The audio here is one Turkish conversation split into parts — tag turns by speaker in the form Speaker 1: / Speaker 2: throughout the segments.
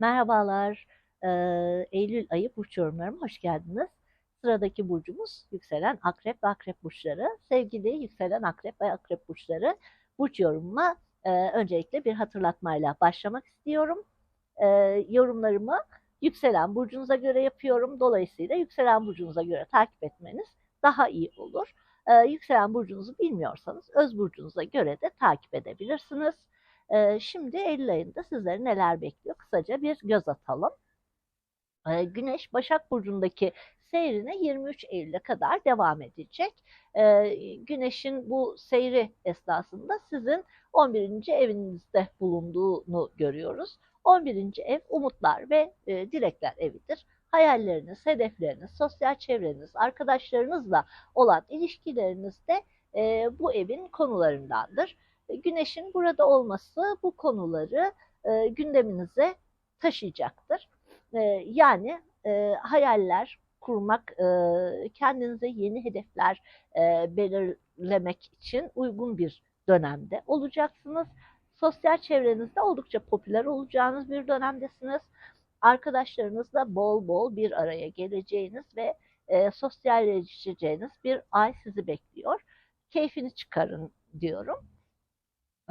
Speaker 1: Merhabalar, eee, Eylül ayı burç yorumlarıma hoş geldiniz. Sıradaki burcumuz yükselen akrep ve akrep burçları. Sevgili yükselen akrep ve akrep burçları burç yorumuma eee, öncelikle bir hatırlatmayla başlamak istiyorum. Eee, yorumlarımı yükselen burcunuza göre yapıyorum. Dolayısıyla yükselen burcunuza göre takip etmeniz daha iyi olur. Eee, yükselen burcunuzu bilmiyorsanız öz burcunuza göre de takip edebilirsiniz. Ee, şimdi Eylül ayında sizleri neler bekliyor? Kısaca bir göz atalım. Ee, Güneş Başak Burcu'ndaki seyrine 23 Eylül'e kadar devam edecek. Ee, Güneş'in bu seyri esnasında sizin 11. evinizde bulunduğunu görüyoruz. 11. ev umutlar ve e, dilekler evidir. Hayalleriniz, hedefleriniz, sosyal çevreniz, arkadaşlarınızla olan ilişkileriniz de e, bu evin konularındandır. Güneşin burada olması bu konuları e, gündeminize taşıyacaktır. E, yani e, hayaller kurmak, e, kendinize yeni hedefler e, belirlemek için uygun bir dönemde olacaksınız. Sosyal çevrenizde oldukça popüler olacağınız bir dönemdesiniz. Arkadaşlarınızla bol bol bir araya geleceğiniz ve e, sosyalleşeceğiniz bir ay sizi bekliyor. Keyfini çıkarın diyorum.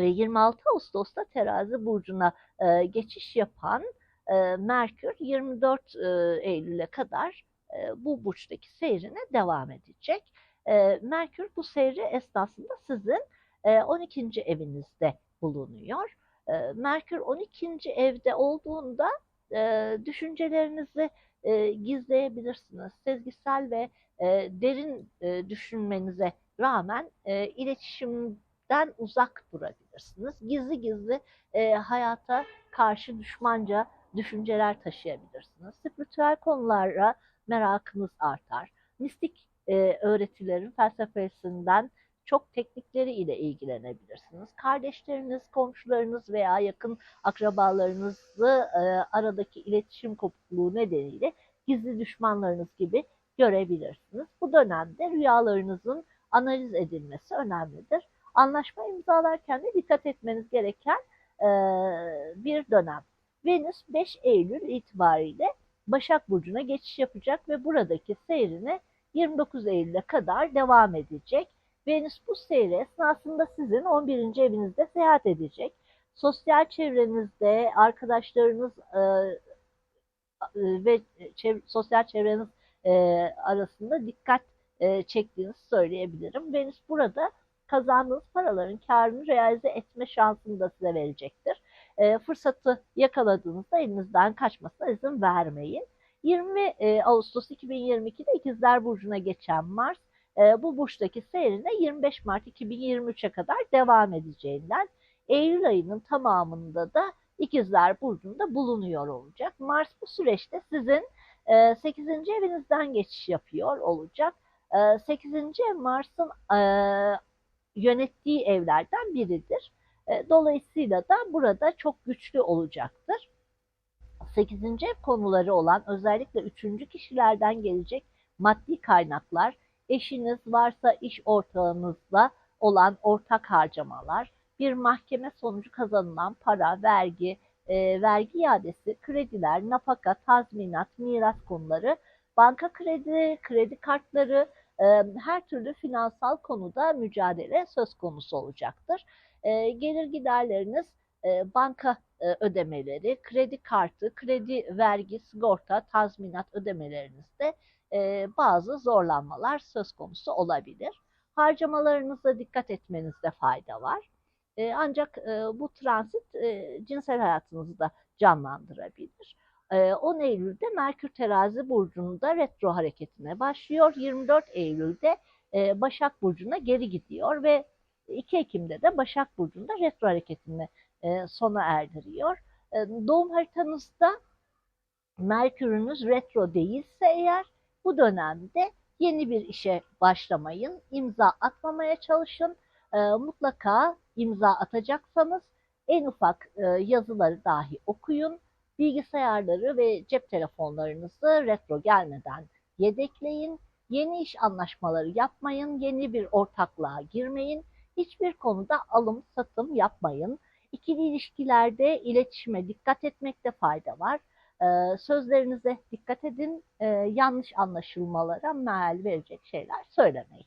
Speaker 1: 26 Ağustos'ta terazi burcuna e, geçiş yapan e, Merkür 24 e, Eylül'e kadar e, bu burçtaki seyrine devam edecek. E, Merkür bu seyri esnasında sizin e, 12. evinizde bulunuyor. E, Merkür 12. evde olduğunda e, düşüncelerinizi e, gizleyebilirsiniz. Sezgisel ve e, derin e, düşünmenize rağmen e, iletişim den uzak durabilirsiniz. Gizli gizli e, hayata karşı düşmanca düşünceler taşıyabilirsiniz. Spiritüel konulara merakınız artar. Mistik e, öğretilerin felsefesinden çok teknikleri ile ilgilenebilirsiniz. Kardeşleriniz, komşularınız veya yakın akrabalarınızı e, aradaki iletişim kopukluğu nedeniyle gizli düşmanlarınız gibi görebilirsiniz. Bu dönemde rüyalarınızın analiz edilmesi önemlidir anlaşma imzalarken de dikkat etmeniz gereken e, bir dönem. Venüs 5 Eylül itibariyle Başak Burcu'na geçiş yapacak ve buradaki seyrini 29 Eylül'e kadar devam edecek. Venüs bu seyri esnasında sizin 11. evinizde seyahat edecek. Sosyal çevrenizde arkadaşlarınız e, ve çev sosyal çevreniz e, arasında dikkat e, çektiğinizi söyleyebilirim. Venüs burada kazandığınız paraların karını realize etme şansını da size verecektir. E, fırsatı yakaladığınızda elinizden kaçmasına izin vermeyin. 20 e, Ağustos 2022'de İkizler Burcu'na geçen Mars e, bu burçtaki seyrine 25 Mart 2023'e kadar devam edeceğinden Eylül ayının tamamında da İkizler Burcu'nda bulunuyor olacak. Mars bu süreçte sizin e, 8. evinizden geçiş yapıyor olacak. E, 8. ev Mars'ın e, yönettiği evlerden biridir. E, dolayısıyla da burada çok güçlü olacaktır. 8. ev konuları olan özellikle 3. kişilerden gelecek maddi kaynaklar, eşiniz varsa iş ortağınızla olan ortak harcamalar, bir mahkeme sonucu kazanılan para, vergi, e, vergi iadesi, krediler, nafaka, tazminat, miras konuları, banka kredi, kredi kartları, her türlü finansal konuda mücadele söz konusu olacaktır. Gelir giderleriniz banka ödemeleri, kredi kartı, kredi vergi, sigorta, tazminat ödemelerinizde bazı zorlanmalar söz konusu olabilir. Harcamalarınıza dikkat etmenizde fayda var. Ancak bu transit cinsel hayatınızı da canlandırabilir. 10 ee, Eylül'de Merkür Terazi Burcu'nda retro hareketine başlıyor. 24 Eylül'de e, Başak Burcu'na geri gidiyor ve 2 Ekim'de de Başak Burcu'nda retro hareketini e, sona erdiriyor. E, doğum haritanızda Merkür'ünüz retro değilse eğer bu dönemde yeni bir işe başlamayın, imza atmamaya çalışın. Mutlaka imza atacaksanız en ufak yazıları dahi okuyun Bilgisayarları ve cep telefonlarınızı retro gelmeden yedekleyin. Yeni iş anlaşmaları yapmayın, yeni bir ortaklığa girmeyin. Hiçbir konuda alım satım yapmayın. İkili ilişkilerde iletişime dikkat etmekte fayda var. Ee, sözlerinize dikkat edin. Ee, yanlış anlaşılmalara meal verecek şeyler söylemeyin.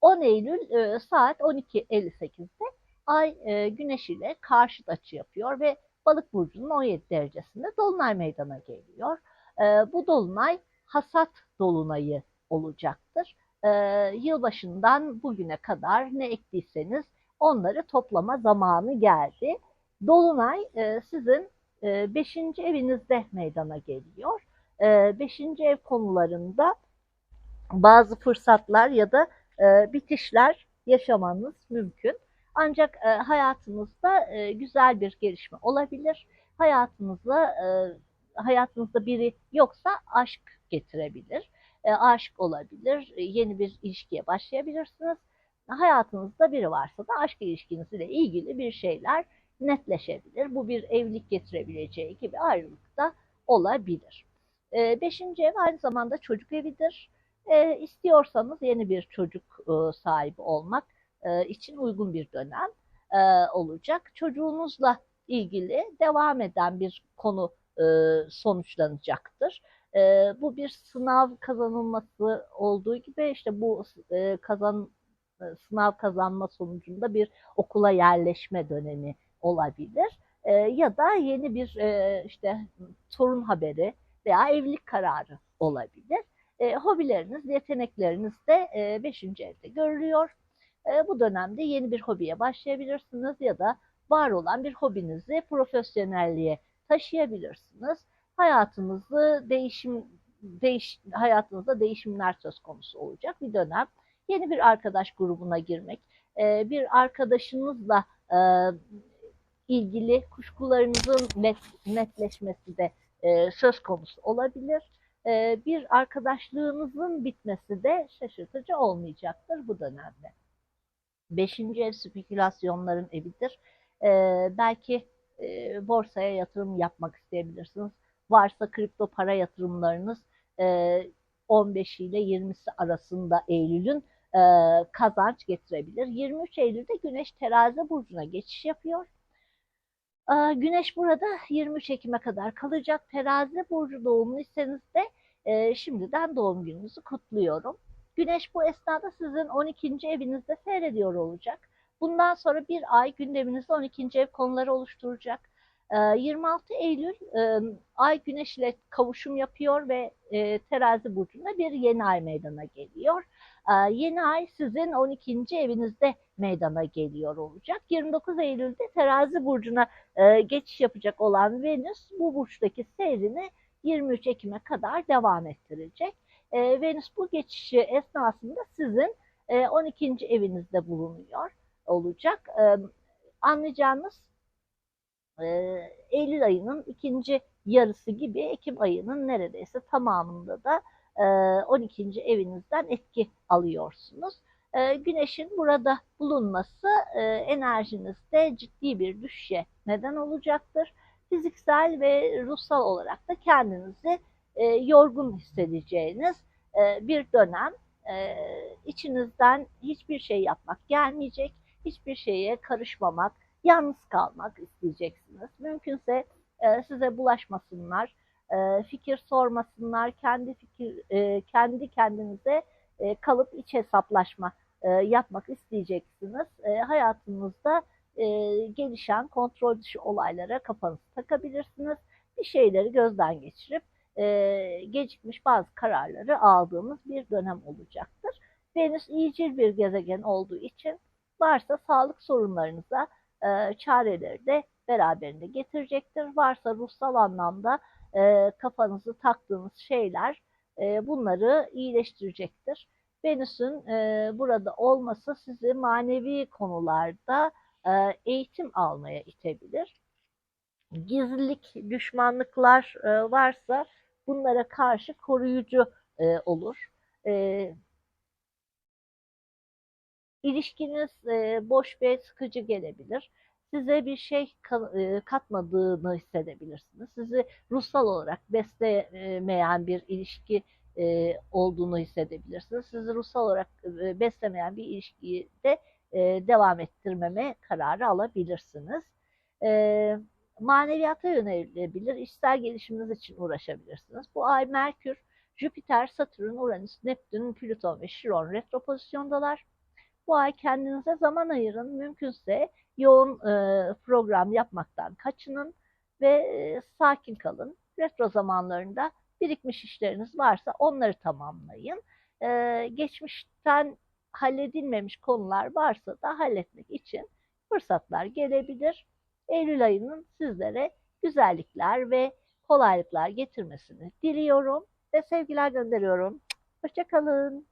Speaker 1: 10 Eylül e, saat 12.58'de Ay e, Güneş ile karşıt açı yapıyor ve Balık burcunun 17 derecesinde dolunay meydana geliyor. E, bu dolunay hasat dolunayı olacaktır. E, yılbaşından bugüne kadar ne ektiyseniz onları toplama zamanı geldi. Dolunay e, sizin 5. E, evinizde meydana geliyor. 5. E, ev konularında bazı fırsatlar ya da e, bitişler yaşamanız mümkün. Ancak e, hayatınızda e, güzel bir gelişme olabilir. Hayatınızda e, hayatınızda biri yoksa aşk getirebilir. E, aşık olabilir. E, yeni bir ilişkiye başlayabilirsiniz. Hayatınızda biri varsa da aşk ilişkinizle ilgili bir şeyler netleşebilir. Bu bir evlilik getirebileceği gibi ayrılık da olabilir. E, beşinci ev aynı zamanda çocuk evidir. E, istiyorsanız yeni bir çocuk e, sahibi olmak e, için uygun bir dönem e, olacak. Çocuğunuzla ilgili devam eden bir konu e, sonuçlanacaktır. E, bu bir sınav kazanılması olduğu gibi işte bu kazan sınav kazanma sonucunda bir okula yerleşme dönemi olabilir. Ya da yeni bir işte torun haberi veya evlilik kararı olabilir. E, hobileriniz, yetenekleriniz de 5. E, evde görülüyor. E, bu dönemde yeni bir hobiye başlayabilirsiniz ya da var olan bir hobinizi profesyonelliğe taşıyabilirsiniz. Hayatınızı değişim değiş, hayatınızda değişimler söz konusu olacak bir dönem. Yeni bir arkadaş grubuna girmek, e, bir arkadaşınızla e, ilgili kuşkularınızın net, netleşmesi de e, söz konusu olabilir. Bir arkadaşlığınızın bitmesi de şaşırtıcı olmayacaktır bu dönemde. Beşinci ev spekülasyonların evidir. E, belki e, borsaya yatırım yapmak isteyebilirsiniz. Varsa kripto para yatırımlarınız e, 15 ile 20'si arasında Eylül'ün e, kazanç getirebilir. 23 Eylül'de Güneş terazi burcuna geçiş yapıyor. E, Güneş burada 23 Ekim'e kadar kalacak. Terazi burcu doğumluysanız de e, şimdiden doğum gününüzü kutluyorum. Güneş bu esnada sizin 12. evinizde seyrediyor olacak. Bundan sonra bir ay gündeminizde 12. ev konuları oluşturacak. 26 ee, Eylül e, Ay Güneş ile kavuşum yapıyor ve e, Terazi burcunda bir yeni ay meydana geliyor. Ee, yeni ay sizin 12. evinizde meydana geliyor olacak. 29 Eylül'de Terazi burcuna e, geçiş yapacak olan Venüs bu burçtaki seyrini 23 Ekim'e kadar devam ettirecek. Venüs bu geçişi esnasında sizin 12. evinizde bulunuyor olacak. Anlayacağınız e, Eylül ayının ikinci yarısı gibi Ekim ayının neredeyse tamamında da 12. evinizden etki alıyorsunuz. Güneşin burada bulunması enerjinizde ciddi bir düşüşe neden olacaktır. Fiziksel ve ruhsal olarak da kendinizi yorgun hissedeceğiniz bir dönem. içinizden hiçbir şey yapmak gelmeyecek, hiçbir şeye karışmamak, yalnız kalmak isteyeceksiniz. Mümkünse e, size bulaşmasınlar, e, fikir sormasınlar, kendi fikir e, kendi kendinize e, kalıp iç hesaplaşma e, yapmak isteyeceksiniz. E, hayatınızda e, gelişen kontrol dışı olaylara kafanızı takabilirsiniz. Bir şeyleri gözden geçirip e, gecikmiş bazı kararları aldığınız bir dönem olacaktır. Venüs iyicil bir gezegen olduğu için varsa sağlık sorunlarınıza e, çareleri de beraberinde getirecektir. Varsa ruhsal anlamda e, kafanızı taktığınız şeyler e, bunları iyileştirecektir. Venüs'ün e, burada olması sizi manevi konularda e, eğitim almaya itebilir. Gizlilik, düşmanlıklar e, varsa bunlara karşı koruyucu e, olur. E, İlişkiniz e, boş ve sıkıcı gelebilir. Size bir şey e, katmadığını hissedebilirsiniz. Sizi ruhsal olarak beslemeyen bir ilişki e, olduğunu hissedebilirsiniz. Sizi ruhsal olarak beslemeyen bir ilişkiyi de devam ettirmeme kararı alabilirsiniz. E, maneviyata yönelebilir, işsel gelişiminiz için uğraşabilirsiniz. Bu ay Merkür, Jüpiter, Satürn, Uranüs, Neptün, Plüton ve Şiron retro pozisyondalar. Bu ay kendinize zaman ayırın. Mümkünse yoğun e, program yapmaktan kaçının ve e, sakin kalın. Retro zamanlarında birikmiş işleriniz varsa onları tamamlayın. E, geçmişten halledilmemiş konular varsa da halletmek için fırsatlar gelebilir. Eylül ayının sizlere güzellikler ve kolaylıklar getirmesini diliyorum ve sevgiler gönderiyorum. Hoşçakalın.